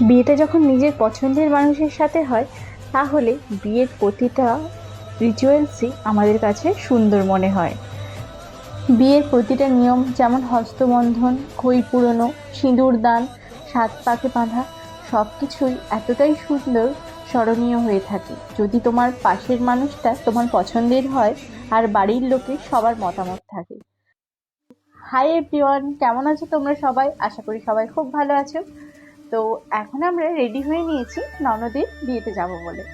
বিয়েটা যখন নিজের পছন্দের মানুষের সাথে হয়, তাহলে বিয়ের প্রতিটা রিচুয়ালসই আমাদের কাছে সুন্দর মনে হয়। বিয়ের প্রতিটা নিয়ম যেমন হস্তবন্ধন, খই পুরনো, সিঁদুর দান, সাত পাকে বাঁধা সব কিছুই এতটাই সুন্দর, স্মরণীয় হয়ে থাকে। যদি তোমার পাশের মানুষটা তোমার পছন্দের হয় আর বাড়ির লোকে সবার মতামত থাকে। হাই এভরিওয়ান কেমন আছো তোমরা সবাই? আশা করি সবাই খুব ভালো আছো। তো এখন আমরা রেডি হয়ে নিয়েছি ননদের বিয়েতে যাব বলে।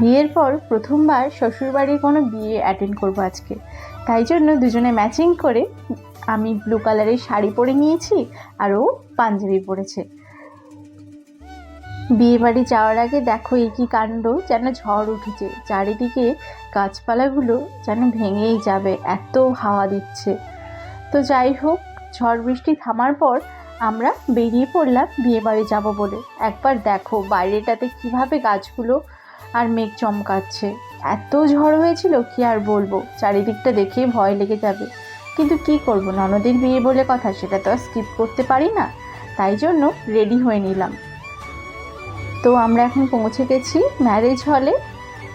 বিয়ের পর প্রথমবার শ্বশুরবাড়ির কোনো বিয়ে অ্যাটেন্ড করব আজকে। তাই জন্য দুজনে ম্যাচিং করে আমি ব্লু কালারের শাড়ি পরে নিয়েছি আর ও পাঞ্জাবি পরেছে। বিয়ে বাড়ি যাওয়ার আগে দেখো এই কি কাণ্ড, যেন ঝড় উঠেছে। চারিদিকে গাছপালাগুলো যেন ভেঙেই যাবে, এত হাওয়া দিচ্ছে। তো যাই হোক, ঝড় বৃষ্টি থামার পর আমরা বেরিয়ে পড়লাম বিয়ে বাড়ি যাব বলে। একবার দেখো বাইরেটাতে কীভাবে গাছগুলো আর মেঘ চমকাচ্ছে। এত ঝড় হয়েছিল, কি আর বলব? চারিদিকটা দেখে ভয় লেগে যাবে। কিন্তু কি করব, ননদের বিয়ে বলে কথা, সেটা তো আর স্কিপ করতে পারি না। তাই জন্য রেডি হয়ে নিলাম। তো আমরা এখন পৌঁছে গেছি ম্যারেজ হলে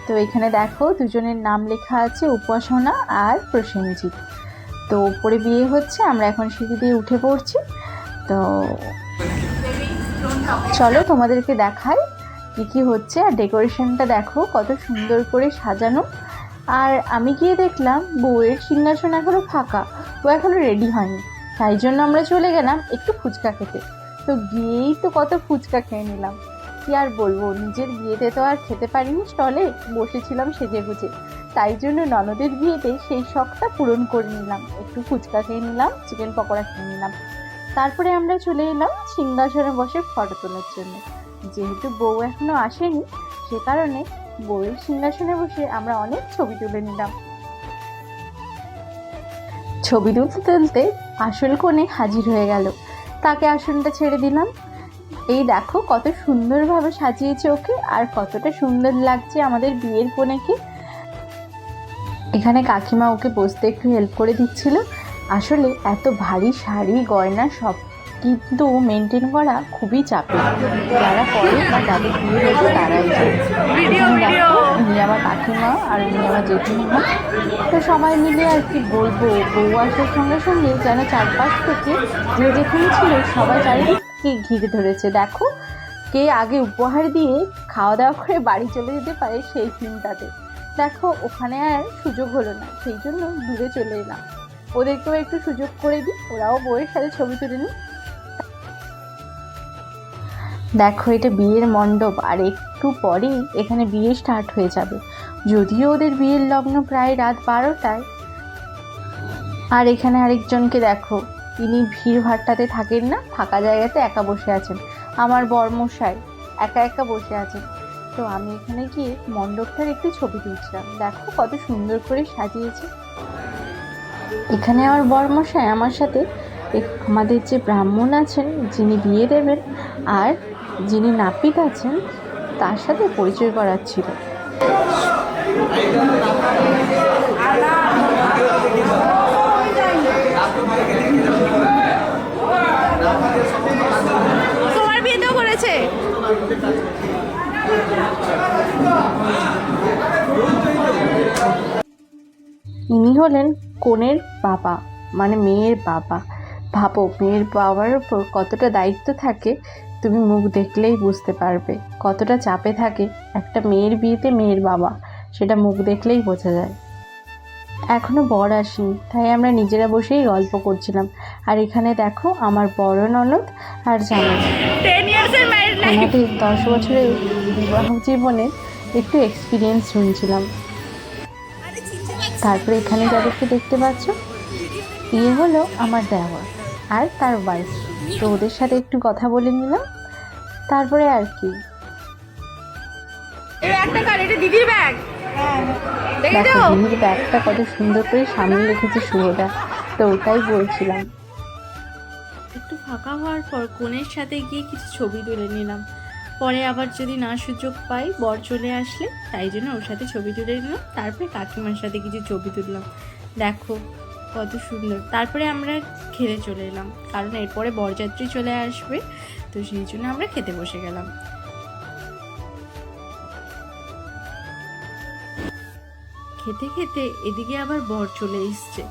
তো এখানে দেখো দুজনের নাম লেখা আছে, উপাসনা আর প্রসেনজিৎ। তো উপরে বিয়ে হচ্ছে, আমরা এখন সিঁড়ি দিয়ে উঠে পড়ছি। তো চলো তোমাদেরকে দেখাই কী কী হচ্ছে। আর ডেকোরেশনটা দেখো, কত সুন্দর করে সাজানো। আর আমি গিয়ে দেখলাম বউয়ের সিংহাসন এখনও ফাঁকা, ও এখনও রেডি হয়নি। তাই জন্য আমরা চলে গেলাম একটু ফুচকা খেতে। তো গিয়েই তো কত ফুচকা খেয়ে নিলাম। কি আর বলব, নিজের বিয়েতে তো আর খেতে পারিনি, স্টলে বসেছিলাম সেজে গুজে। তাই জন্য ননদের বিয়েতে সেই শখটা পূরণ করে নিলাম। একটু ফুচকা খেয়ে নিলাম, চিকেন পকোড়া খেয়ে নিলাম। তারপরে আমরা চলে এলাম সিংহাসনে বসে ফটো তোলার জন্য। যেহেতু বউ এখনও আসেনি, সে কারণে বউয়ের সিংহাসনে বসে আমরা অনেক ছবি তুলে নিলাম। ছবি তুলতে তুলতে আসল কোণে হাজির হয়ে গেল। তাকে আসনটা ছেড়ে দিলাম। এই দেখো কত সুন্দরভাবে সাজিয়েছে ওকে, আর কতটা সুন্দর লাগছে আমাদের বিয়ের কোণে কি। এখানে কাকিমা ওকে বসতে একটু হেল্প করে দিচ্ছিল। আসলে এত ভারী শাড়ি গয়না সব কিন্তু মেনটেন করা খুবই চাপের যারা করে বা যাদের বিয়ে হয়েছে তারাই দেখো, উনি আমার কাকিমা আর উনি আমার জেঠিমা। তো সবাই মিলে আর কি বলব বউ আসার সঙ্গে সঙ্গে যেন চারপাশ থেকে যে যেখানে ছিল সবাই চারিদিকে ঘিরে ধরেছে। দেখো কে আগে উপহার দিয়ে খাওয়া দাওয়া করে বাড়ি চলে যেতে পারে সেই চিন্তাতে দেখো ওখানে আর সুযোগ হলো না সেই জন্য দূরে চলে এলাম। ওদেরকেও একটু সুযোগ করে দিই, ওরাও বউয়ের সাথে ছবি তুলে নিই দেখো, এটা বিয়ের মণ্ডপ, আর একটু পরেই এখানে বিয়ে স্টার্ট হয়ে যাবে। যদিও ওদের বিয়ের লগ্ন প্রায় রাত বারোটায়। আর এখানে আরেকজনকে দেখো, তিনি ভিড় ভাট্টাতে থাকেন না, ফাঁকা জায়গাতে একা বসে আছেন। আমার বর্মশাই, একা একা বসে আছেন। তো আমি এখানে গিয়ে মণ্ডপটার একটু ছবি তুলছিলাম। দেখো কত সুন্দর করে সাজিয়েছে। এখানে আমার বরমশাই আমার সাথে এক- আমাদের যে ব্রাহ্মণ আছেন যিনি বিয়ে দেবেন আর যিনি নাপিত আছেন তার সাথে পরিচয় করাচ্ছিল। তোমার বিয়েতেও করেছে। ইনি হলেন কনের বাবা মানে মেয়ের বাবা। ভাবো মেয়ের বাবার ওপর কতটা দায়িত্ব থাকে তুমি মুখ দেখলেই বুঝতে পারবে। কতটা চাপে থাকে একটা মেয়ের বিয়েতে মেয়ের বাবা সেটা মুখ দেখলেই বোঝা যায়। এখনও বর আসেনি তাই আমরা নিজেরা বসেই গল্প করছিলাম। আর এখানে দেখো আমার বড় ননদ আর লাইফ আমাদের দশ বছরের বিবাহ জীবনে একটু এক্সপিরিয়েন্স শুনছিলাম। তারপরে এখানে যাদেরকে দেখতে পাচ্ছ? ইয়ে হলো আমার দেওয়ার আর তার ওয়াইফ তো ওদের সাথে একটু কথা বলে নিলাম। তারপরে আর কি। দিদির ব্যাগ দেখো দিদির ব্যাগটা কত সুন্দর করে সামনে রেখেছে শুভদা তো ওটাই বলছিলাম। একটু ফাঁকা হওয়ার পর কনের সাথে গিয়ে কিছু ছবি তুলে নিলাম। পরে আবার যদি না সুযোগ পাই, বর চলে আসলে তাই জন্য ওর সাথে ছবি তুলে নিলাম। তারপরে কাকিমার সাথে কিছু ছবি তুললাম। দেখো কত সুন্দর। তারপরে আমরা খেলে চলে এলাম, কারণ এরপরে বরযাত্রী চলে আসবে, তো সেই জন্য আমরা খেতে বসে গেলাম। খেতে খেতে এদিকে আবার বর চলে এসছে।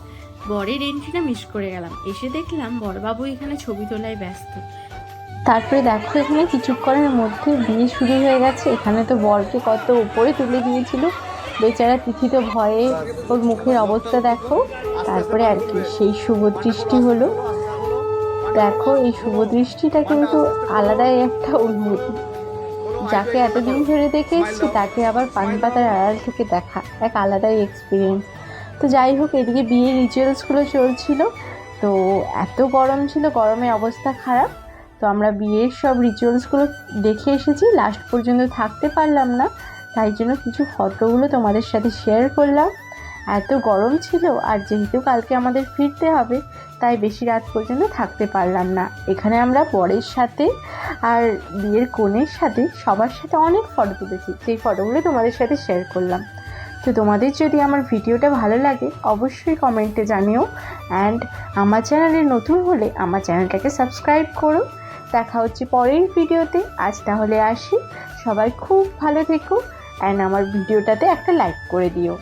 বরের এন্ট্রিটা মিস করে গেলাম। এসে দেখলাম বরবাবু এখানে ছবি তোলায় ব্যস্ত। তারপরে দেখো এখানে কিছুক্ষণের মধ্যে বিয়ে শুরু হয়ে গেছে। এখানে তো বরকে কত উপরে তুলে দিয়েছিল। বেচারা তিথি তো ভয়ে ওর মুখের অবস্থা দেখো। তারপরে আর কি, সেই শুভ দৃষ্টি হলো। দেখো, এই শুভ দৃষ্টিটা কিন্তু আলাদাই একটা অনুভূতি। যাকে এতদিন ধরে দেখে এসছি, তাকে আবার পানি পাতার আড়াল থেকে দেখা। এক আলাদাই এক্সপিরিয়েন্স তো যাই হোক, এদিকে বিয়ের রিচুয়ালসগুলো চলছিল। তো এত গরম ছিল, গরমে অবস্থা খারাপ। তো আমরা বিয়ের সব রিচুয়ালসগুলো দেখে এসেছি। লাস্ট পর্যন্ত থাকতে পারলাম না। তাই জন্য কিছু ফটোগুলো তোমাদের সাথে শেয়ার করলাম। এত গরম ছিল, আর যেহেতু কালকে আমাদের ফিরতে হবে, তাই বেশি রাত পর্যন্ত থাকতে পারলাম না। এখানে আমরা বরের সাথে আর বিয়ের কনের সাথে সবার সাথে অনেক ফটো তুলেছি। সেই ফটোগুলো তোমাদের সাথে শেয়ার করলাম। তো তোমাদের যদি আমার ভিডিওটা ভালো লাগে, অবশ্যই কমেন্টে জানিও। অ্যান্ড আমার চ্যানেলে নতুন হলে আমার চ্যানেলটাকে সাবস্ক্রাইব করো। দেখা হচ্ছে পরের ভিডিওতে। আজ তাহলে আসি। সবাই খুব ভালো থেকো। অ্যান্ড আমার ভিডিওটাতে একটা লাইক করে দিও।